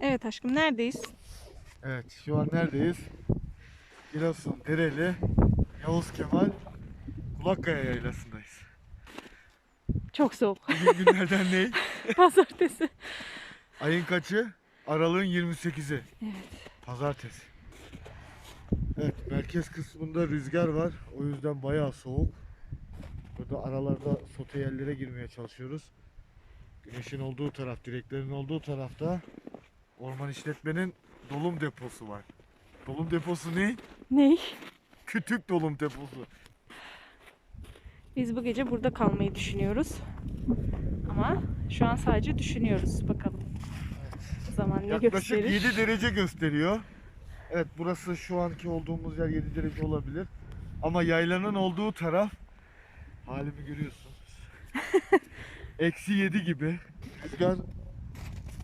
Evet aşkım neredeyiz? Evet şu an neredeyiz? Giresun Dereli Yavuz Kemal Kulakkaya Yaylası'ndayız. Çok soğuk. Bugün günlerden ne? Pazartesi. Ayın kaçı? Aralığın 28'i. Evet. Pazartesi. Evet merkez kısmında rüzgar var. O yüzden bayağı soğuk. Burada aralarda sote yerlere girmeye çalışıyoruz. Güneşin olduğu taraf, direklerin olduğu tarafta orman işletmenin dolum deposu var. Dolum deposu ne? Ney? Kütük dolum deposu. Biz bu gece burada kalmayı düşünüyoruz. Ama şu an sadece düşünüyoruz. Bakalım. Zaman ne Yaklaşık gösterir? 7 derece gösteriyor. Evet burası şu anki olduğumuz yer 7 derece olabilir. Ama yaylanın olduğu taraf halimi görüyorsunuz. Eksi 7 gibi. Rüzgar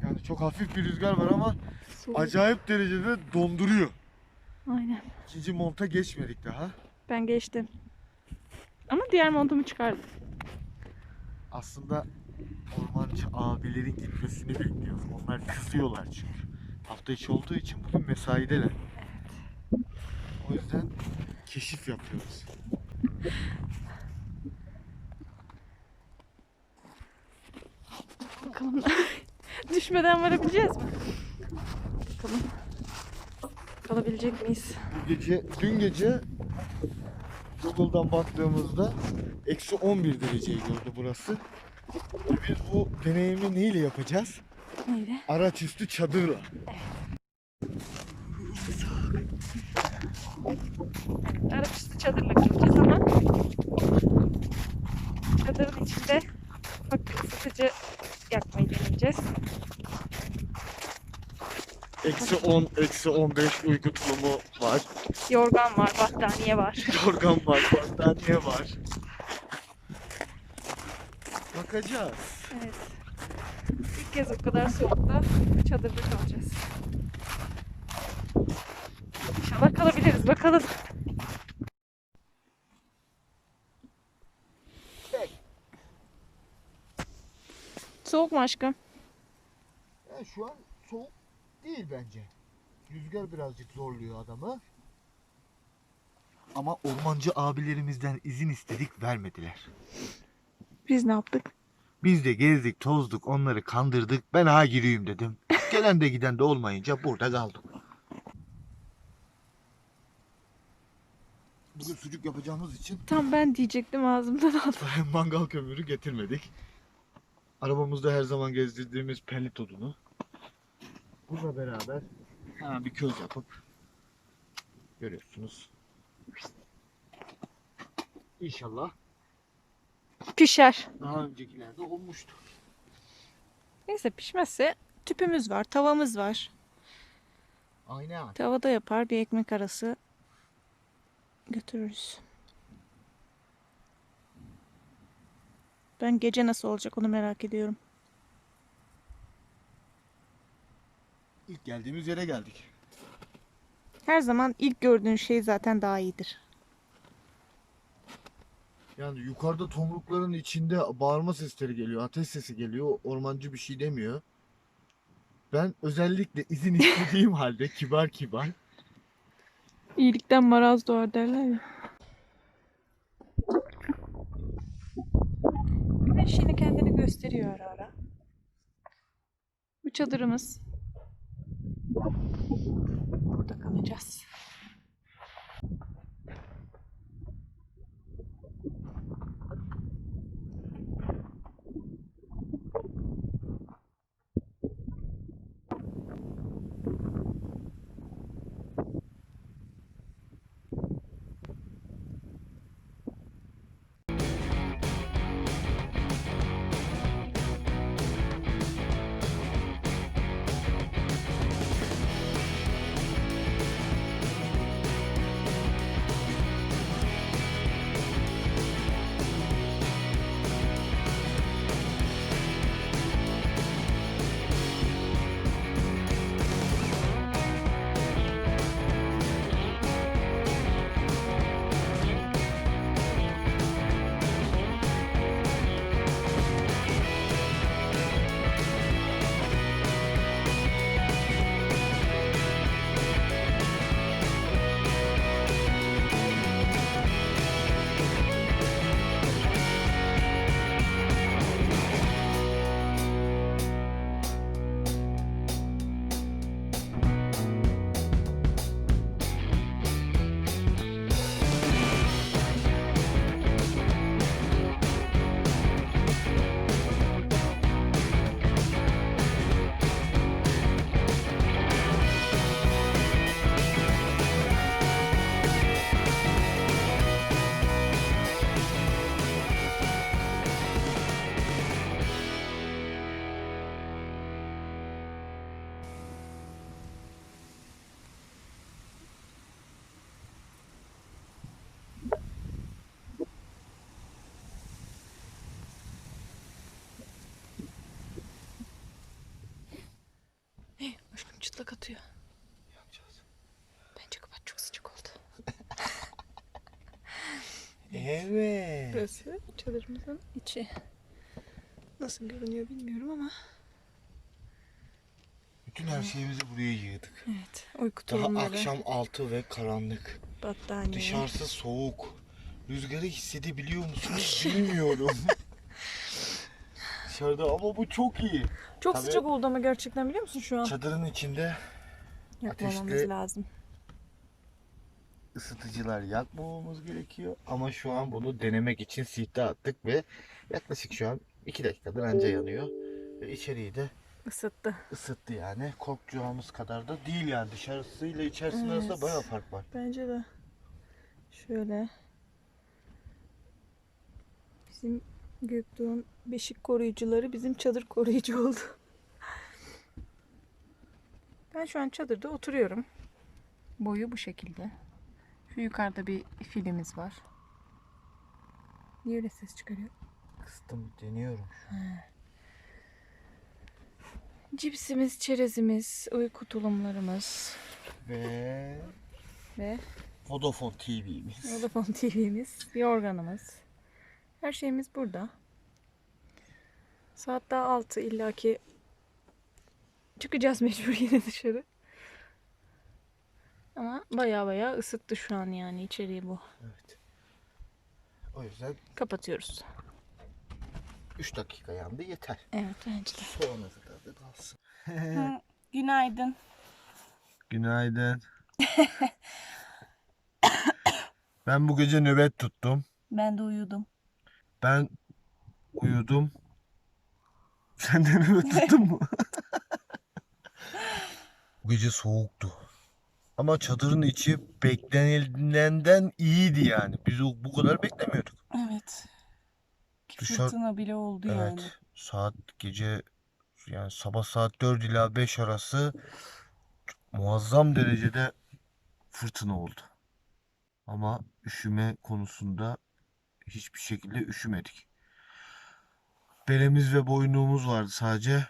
yani çok hafif bir rüzgar var ama Soğuk. acayip derecede donduruyor. Aynen. İkinci monta geçmedik daha. Ben geçtim. Ama diğer montumu çıkardım. Aslında ormancı abilerin gitmesini bekliyoruz. Onlar kızıyorlar çünkü. Hafta içi olduğu için bugün mesaideler. O yüzden keşif yapıyoruz. Bakalım. Düşmeden varabileceğiz mi? Bakalım. Kalabilecek miyiz? Bu gece, dün gece Google'dan baktığımızda eksi 11 dereceyi gördü burası. Biz bu deneyimi neyle yapacağız? Neyle? Araç üstü çadırla. Araçüstü çadırla kalacağız ama çadırın içinde ufak bir ısıtıcı yakmayı deneyeceğiz. 10, eksi 15 uyku tulumu var. Yorgan var, battaniye var. Yorgan var, battaniye var. Bakacağız. Evet. İlk kez o kadar soğukta çadırda kalacağız. İnşallah kalabiliriz. Bakalım. Soğuk mu aşkım? Yani şu an soğuk değil bence. Rüzgar birazcık zorluyor adamı. Ama ormancı abilerimizden izin istedik vermediler. Biz ne yaptık? Biz de gezdik tozduk onları kandırdık. Ben ha gireyim dedim. Gelen de giden de olmayınca burada kaldık. Bugün sucuk yapacağımız için Tam ben diyecektim ağzımdan aldım. mangal kömürü getirmedik. Arabamızda her zaman gezdirdiğimiz pellit odunu. Bununla beraber ha, bir köz yapıp görüyorsunuz. İnşallah Pişer. daha öncekilerde olmuştu. Neyse pişmezse tüpümüz var, tavamız var. Aynen. Tavada yapar bir ekmek arası götürürüz. Ben gece nasıl olacak onu merak ediyorum. İlk geldiğimiz yere geldik. Her zaman ilk gördüğün şey zaten daha iyidir. Yani yukarıda tomrukların içinde bağırma sesleri geliyor, ateş sesi geliyor. Ormancı bir şey demiyor. Ben özellikle izin istediğim halde kibar kibar İyilikten maraz doğar derler ya. Güneş yine kendini gösteriyor ara ara. Bu çadırımız. Burada kalacağız. Aşkım çıtlak atıyor. Yapacağız. Bence kapat çok sıcak oldu. Evet. Burası çadırımızın içi. Nasıl görünüyor bilmiyorum ama. Bütün her şeyimizi buraya yığdık. Evet. Uyku Daha akşam 6 ve karanlık. battaniye. Dışarısı soğuk. Rüzgarı hissedebiliyor musunuz bilmiyorum. Dışarıda ama bu çok iyi. Çok Tabii. sıcak oldu ama gerçekten biliyor musun şu an? Çadırın içinde Yapmamamız ateşli- lazım. ısıtıcılar yakmamamız gerekiyor. Ama şu an bunu denemek için sihte attık ve yaklaşık şu an 2 dakikadır anca yanıyor. Ve içeriği de Isıttı. ısıttı yani. Korkacağımız kadar da değil yani. Dışarısıyla içerisinin Evet. arasında bayağı fark var. Bence de. Şöyle. Bizim Göktuğ'un beşik koruyucuları bizim çadır koruyucu oldu. Ben şu an çadırda oturuyorum. Boyu bu şekilde. Şu yukarıda bir filimiz var. Niye öyle ses çıkarıyor? Kıstım deniyorum. Cipsimiz, çerezimiz, uyku tulumlarımız Ve ve Vodafone TV'miz. Vodafone TV'miz, bir organımız. Her şeyimiz burada. Saat daha 6 illaki çıkacağız mecbur yine dışarı. Ama baya baya ısıttı şu an yani içeriği bu. Evet. O yüzden Kapatıyoruz. 3 dakika yandı yeter. Evet bence de. Kadar da kalsın. Günaydın. Günaydın. ben bu gece nöbet tuttum. Ben de uyudum. Ben uyudum. Sen de nöbet tuttun mu? bu gece soğuktu. Ama çadırın içi beklenilenden iyiydi yani. Biz o- bu kadar beklemiyorduk. Evet. Dışarı- Fırtına bile oldu yani. Evet. Saat gece yani sabah saat 4 ila 5 arası muazzam derecede fırtına oldu. Ama üşüme konusunda hiçbir şekilde üşümedik. Belemiz ve boynluğumuz vardı sadece.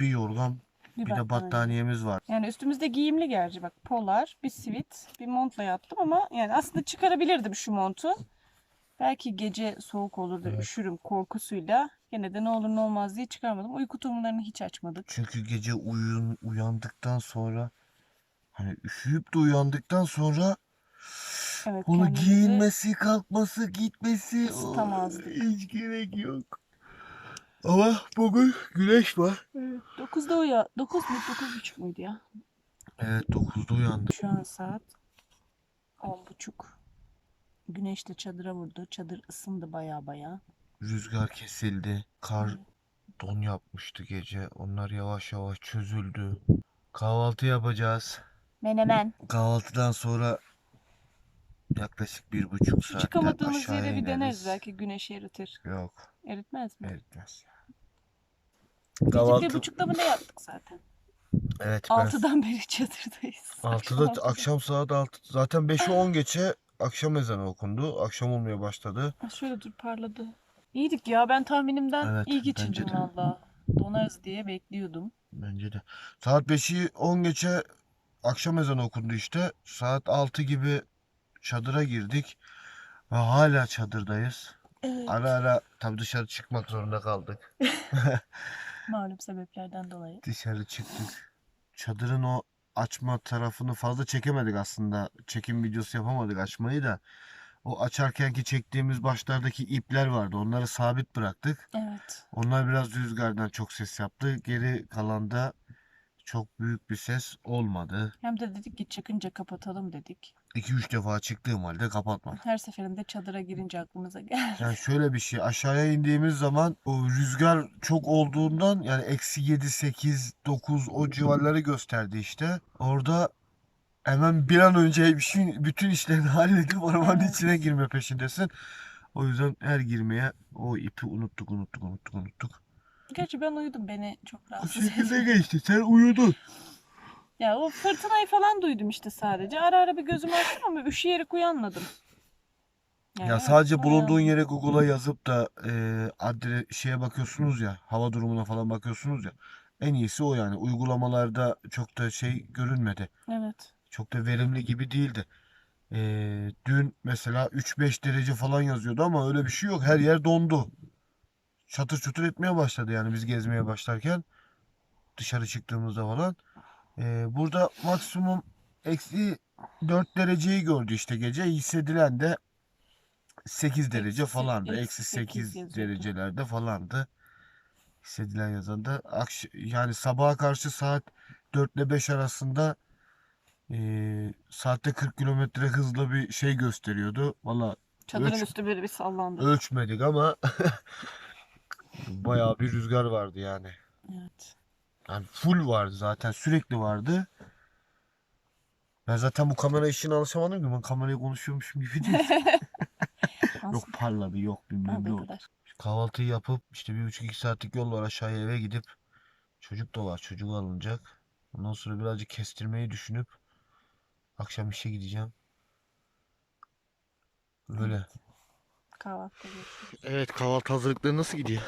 Bir yorgan, bir, de battaniyemiz var. Yani üstümüzde giyimli gerçi bak polar, bir sivit, bir montla yattım ama yani aslında çıkarabilirdim şu montu. Belki gece soğuk olur da Evet. üşürüm korkusuyla. Gene de ne olur ne olmaz diye çıkarmadım. Uyku tulumlarını hiç açmadık. Çünkü gece uyun, uyandıktan sonra hani üşüyüp de uyandıktan sonra Evet Onu kendimizi- giyinmesi, kalkması, gitmesi Isıtamazdık. o- hiç gerek yok. Ama bugün güneş var. Evet, 9'da uya 9 mu 9.30 muydu ya? Evet 9'da uyandık. Şu an saat 10.30. Güneş de çadıra vurdu. Çadır ısındı baya baya. Rüzgar kesildi. Kar don yapmıştı gece. Onlar yavaş yavaş çözüldü. Kahvaltı yapacağız. Menemen. Kahvaltıdan sonra yaklaşık bir buçuk Şu saatte çıkamadığımız aşağıya yere bir deneriz. ineriz. Belki güneş eritir. Yok Eritmez mi? eritmez. Gece Kahvaltı bir buçukta mı ne yaptık zaten? evet ben Altıdan beri çadırdayız. Akşam 6'da altıda. akşam saat 6 zaten 5'e 10 geçe akşam ezanı okundu. Akşam olmaya başladı. Ha, şöyle dur parladı. İyiydik ya ben tahminimden Evet, iyi bence geçirdim de. valla. Donarız diye bekliyordum. Bence de. Saat 5'i 10 geçe akşam ezanı okundu işte. Saat 6 gibi çadıra girdik. Ve hala çadırdayız. Evet. Ara ara tabii dışarı çıkmak zorunda kaldık. Malum sebeplerden dolayı. Dışarı çıktık. Çadırın o açma tarafını fazla çekemedik aslında. Çekim videosu yapamadık açmayı da. O açarkenki çektiğimiz başlardaki ipler vardı. Onları sabit bıraktık. Evet. Onlar biraz rüzgardan çok ses yaptı. Geri kalanda çok büyük bir ses olmadı. Hem de dedik ki çıkınca kapatalım dedik. 2-3 defa çıktığım halde kapatmadım. Her seferinde çadıra girince aklımıza geldi. Yani şöyle bir şey aşağıya indiğimiz zaman o rüzgar çok olduğundan yani eksi 7, 8, 9 o civarları gösterdi işte. Orada hemen bir an önce bütün, bütün işlerini halledip arabanın içine girme peşindesin. O yüzden her girmeye o ipi unuttuk unuttuk unuttuk unuttuk. Gerçi ben uyudum beni çok rahatsız şekilde etti. geçti. Sen uyudun. Ya o fırtınayı falan duydum işte sadece. Ara ara bir gözümü açtım ama üşüyerek uyanmadım. Yani Ya sadece bulunduğun yere Google'a yazıp da e, adre şeye bakıyorsunuz ya, hava durumuna falan bakıyorsunuz ya. En iyisi o yani. Uygulamalarda çok da şey görünmedi. Evet. Çok da verimli gibi değildi. Ee, dün mesela 3-5 derece falan yazıyordu ama öyle bir şey yok. Her yer dondu. Çatır çutur etmeye başladı yani biz gezmeye başlarken. Dışarı çıktığımızda falan. Ee, burada maksimum eksi 4 dereceyi gördü işte gece. Hissedilen de 8 derece Eksi- falandı. eksi Eksi sekiz 8 yazıyordu. derecelerde falandı. Hissedilen yazanda. Akş yani sabaha karşı saat 4 ile 5 arasında eee, saatte 40 kilometre hızla bir şey gösteriyordu. Valla Çadırın Ölç- üstü böyle bir sallandı. ölçmedik ama bayağı bir rüzgar vardı yani. Evet. Yani full vardı zaten sürekli vardı. Ben zaten bu kamera işine alışamadım ki ben kameraya konuşuyormuşum gibi değil. yok parladı yok bilmem ne oldu. Kahvaltıyı yapıp işte bir buçuk iki saatlik yol var aşağıya eve gidip çocuk da var çocuk alınacak. Ondan sonra birazcık kestirmeyi düşünüp akşam işe gideceğim. Böyle. Kahvaltıda görüşürüz. Evet kahvaltı hazırlıkları nasıl gidiyor?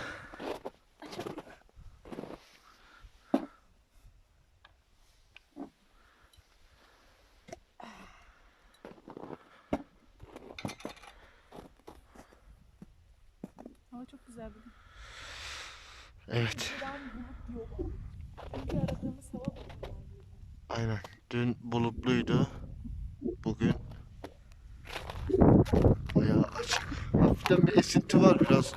Hava çok güzel bugün. Evet. Aynen. Dün bulutluydu. Bugün bayağı açık. Hafiften bir esinti var biraz.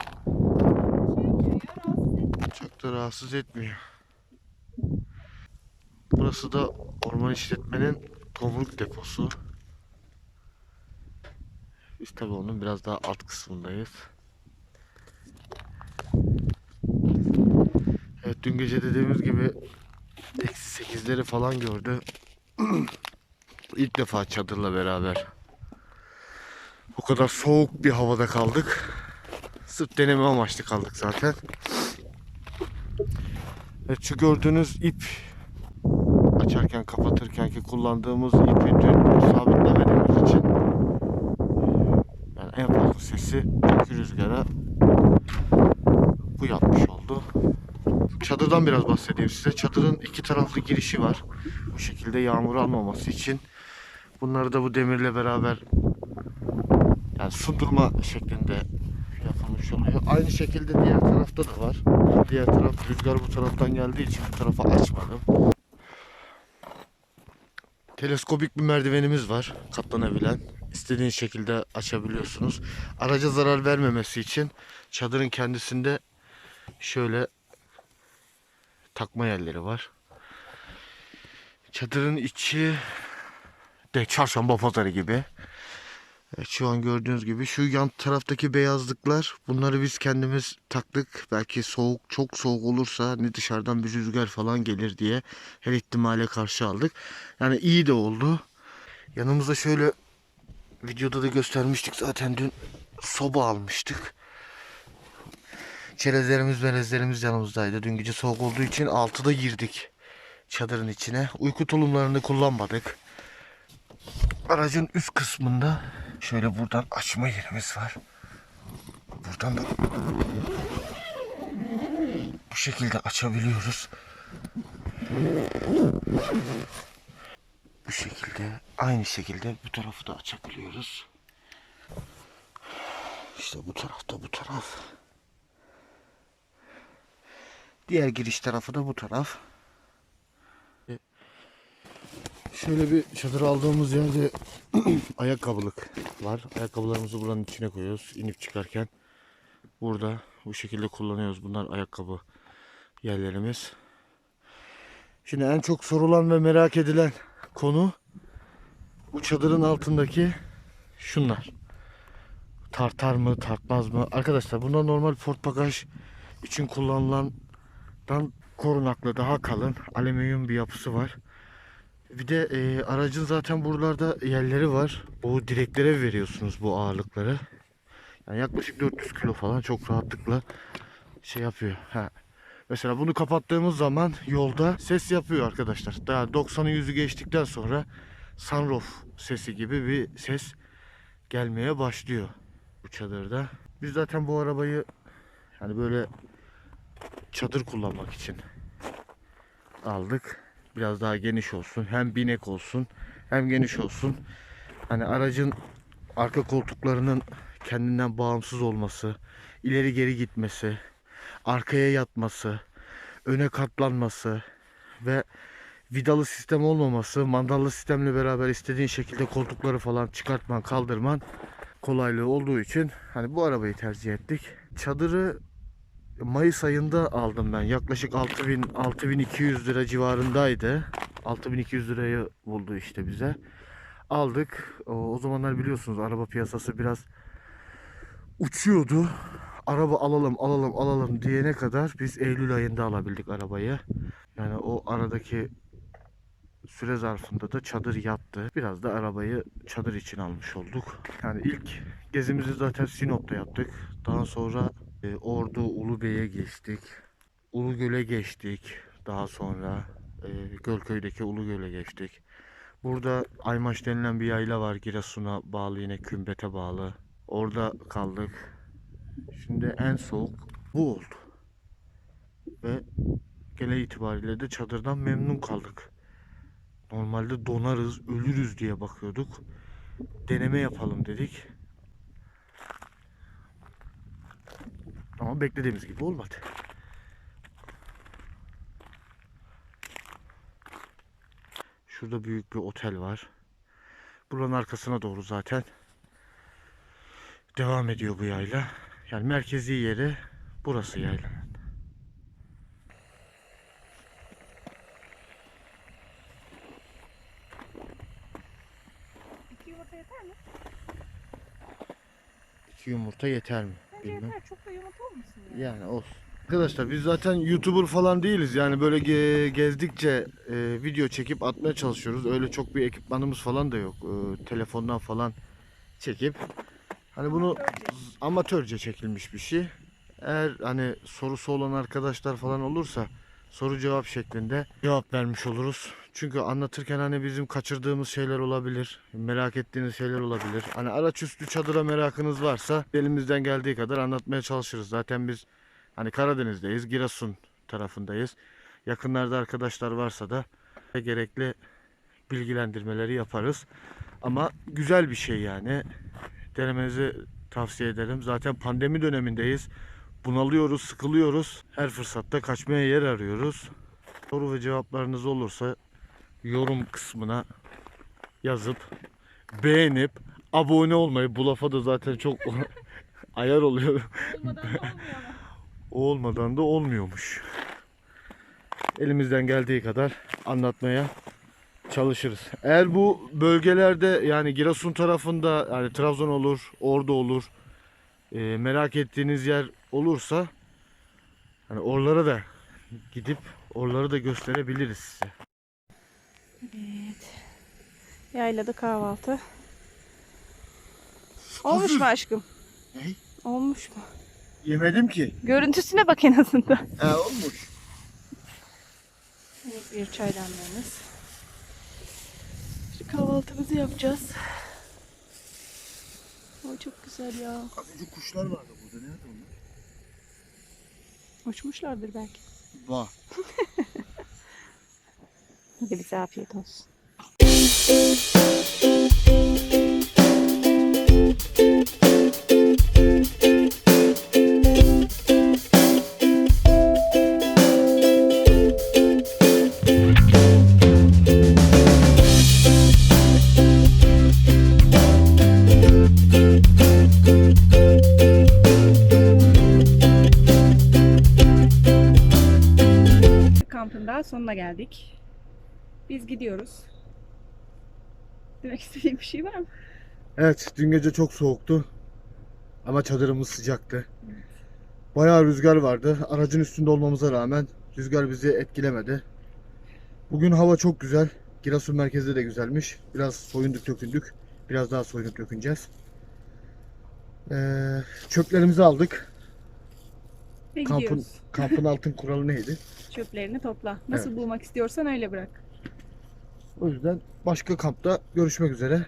Çok da rahatsız etmiyor. Burası da orman işletmenin tomruk deposu. Biz tabii onun biraz daha alt kısmındayız. Evet dün gece dediğimiz gibi eksi sekizleri falan gördü. İlk defa çadırla beraber. O kadar soğuk bir havada kaldık. Sırf deneme amaçlı kaldık zaten. Evet şu gördüğünüz ip açarken kapatırken ki kullandığımız ipi dün sabitlemediğimiz için yani en fazla sesi rüzgara bu yapmış oldu. Çadırdan biraz bahsedeyim size. Çadırın iki taraflı girişi var. Bu şekilde yağmur almaması için. Bunları da bu demirle beraber yani sundurma şeklinde yapılmış oluyor. Aynı şekilde diğer tarafta da var. Diğer taraf rüzgar bu taraftan geldiği için bu tarafa açmadım. Teleskopik bir merdivenimiz var katlanabilen. İstediğiniz şekilde açabiliyorsunuz. Araca zarar vermemesi için çadırın kendisinde şöyle takma yerleri var. Çadırın içi de çarşamba pazarı gibi. Evet, şu an gördüğünüz gibi şu yan taraftaki beyazlıklar bunları biz kendimiz taktık. Belki soğuk çok soğuk olursa ne dışarıdan bir rüzgar falan gelir diye her ihtimale karşı aldık. Yani iyi de oldu. Yanımızda şöyle videoda da göstermiştik zaten dün soba almıştık. Çerezlerimiz melezlerimiz yanımızdaydı. Dün gece soğuk olduğu için altıda girdik çadırın içine. Uyku tulumlarını kullanmadık. Aracın üst kısmında şöyle buradan açma yerimiz var. Buradan da bu şekilde açabiliyoruz. Bu şekilde aynı şekilde bu tarafı da açabiliyoruz. İşte bu tarafta bu taraf. Diğer giriş tarafı da bu taraf. Şöyle bir çadır aldığımız yerde ayakkabılık var. Ayakkabılarımızı buranın içine koyuyoruz inip çıkarken. Burada bu şekilde kullanıyoruz. Bunlar ayakkabı yerlerimiz. Şimdi en çok sorulan ve merak edilen konu bu çadırın altındaki şunlar. Tartar mı, tartmaz mı? Arkadaşlar bunlar normal port bagaj için kullanılandan korunaklı daha kalın alüminyum bir yapısı var. Bir de e, aracın zaten buralarda yerleri var. Bu direklere veriyorsunuz bu ağırlıkları. Yani yaklaşık 400 kilo falan çok rahatlıkla şey yapıyor. Ha. Mesela bunu kapattığımız zaman yolda ses yapıyor arkadaşlar. Daha 90'ı yüzü geçtikten sonra sunroof sesi gibi bir ses gelmeye başlıyor bu çadırda. Biz zaten bu arabayı yani böyle çadır kullanmak için aldık. Biraz daha geniş olsun. Hem binek olsun hem geniş olsun. Hani aracın arka koltuklarının kendinden bağımsız olması, ileri geri gitmesi, arkaya yatması, öne katlanması ve vidalı sistem olmaması, mandallı sistemle beraber istediğin şekilde koltukları falan çıkartman, kaldırman kolaylığı olduğu için hani bu arabayı tercih ettik. Çadırı Mayıs ayında aldım ben. Yaklaşık 6000 6200 lira civarındaydı. 6200 lirayı buldu işte bize. Aldık. O, zamanlar biliyorsunuz araba piyasası biraz uçuyordu. Araba alalım alalım alalım diyene kadar biz Eylül ayında alabildik arabayı. Yani o aradaki süre zarfında da çadır yattı. Biraz da arabayı çadır için almış olduk. Yani ilk gezimizi zaten Sinop'ta yaptık. Daha sonra Ordu Ulubey'e geçtik. Ulugöl'e geçtik. Daha sonra e, Gölköy'deki Ulugöl'e geçtik. Burada Aymaş denilen bir yayla var. Giresun'a bağlı yine Kümbet'e bağlı. Orada kaldık. Şimdi en soğuk bu oldu. Ve gele itibariyle de çadırdan memnun kaldık. Normalde donarız, ölürüz diye bakıyorduk. Deneme yapalım dedik. Ama beklediğimiz gibi olmadı. Şurada büyük bir otel var. Buranın arkasına doğru zaten devam ediyor bu yayla. Yani merkezi yeri burası yaylanın. İki yumurta yeter mi? İki yumurta yeter mi? Bilmem. yeter. Çok da yumurta olmasın ya. Yani olsun. Arkadaşlar biz zaten YouTuber falan değiliz. Yani böyle ge- gezdikçe e, video çekip atmaya çalışıyoruz. Öyle çok bir ekipmanımız falan da yok. E, telefondan falan çekip hani bunu z- amatörce çekilmiş bir şey. Eğer hani sorusu olan arkadaşlar falan olursa soru cevap şeklinde cevap vermiş oluruz. Çünkü anlatırken hani bizim kaçırdığımız şeyler olabilir. Merak ettiğiniz şeyler olabilir. Hani araç üstü çadıra merakınız varsa elimizden geldiği kadar anlatmaya çalışırız. Zaten biz Hani Karadeniz'deyiz, Giresun tarafındayız. Yakınlarda arkadaşlar varsa da gerekli bilgilendirmeleri yaparız. Ama güzel bir şey yani. Denemenizi tavsiye ederim. Zaten pandemi dönemindeyiz. Bunalıyoruz, sıkılıyoruz. Her fırsatta kaçmaya yer arıyoruz. Soru ve cevaplarınız olursa yorum kısmına yazıp beğenip abone olmayı bu lafa da zaten çok ayar oluyor. Olmadan da olmadan da olmuyormuş. Elimizden geldiği kadar anlatmaya çalışırız. Eğer bu bölgelerde yani Giresun tarafında yani Trabzon olur, Ordu olur e, merak ettiğiniz yer olursa hani oralara da gidip oraları da gösterebiliriz size. Evet. Yaylada kahvaltı. Olmuş mu aşkım? Ne? Olmuş mu? Yemedim ki. Görüntüsüne bak en azından. He olmuş. Evet, bir çaydanlığımız. Şimdi kahvaltımızı yapacağız. O çok güzel ya. Az önce kuşlar vardı burada. Nerede onlar? Uçmuşlardır belki. Var. Hadi bize Biz gidiyoruz. Demek istediğim bir şey var mı? Evet, dün gece çok soğuktu. Ama çadırımız sıcaktı. Bayağı rüzgar vardı. Aracın üstünde olmamıza rağmen rüzgar bizi etkilemedi. Bugün hava çok güzel. Giresun merkezde de güzelmiş. Biraz soyunduk dökündük. Biraz daha soyunup döküneceğiz. Ee, çöplerimizi aldık. Ve Kampın, gidiyoruz. kampın altın kuralı neydi? Çöplerini topla. Nasıl bulmak istiyorsan öyle bırak. O yüzden başka kampta görüşmek üzere.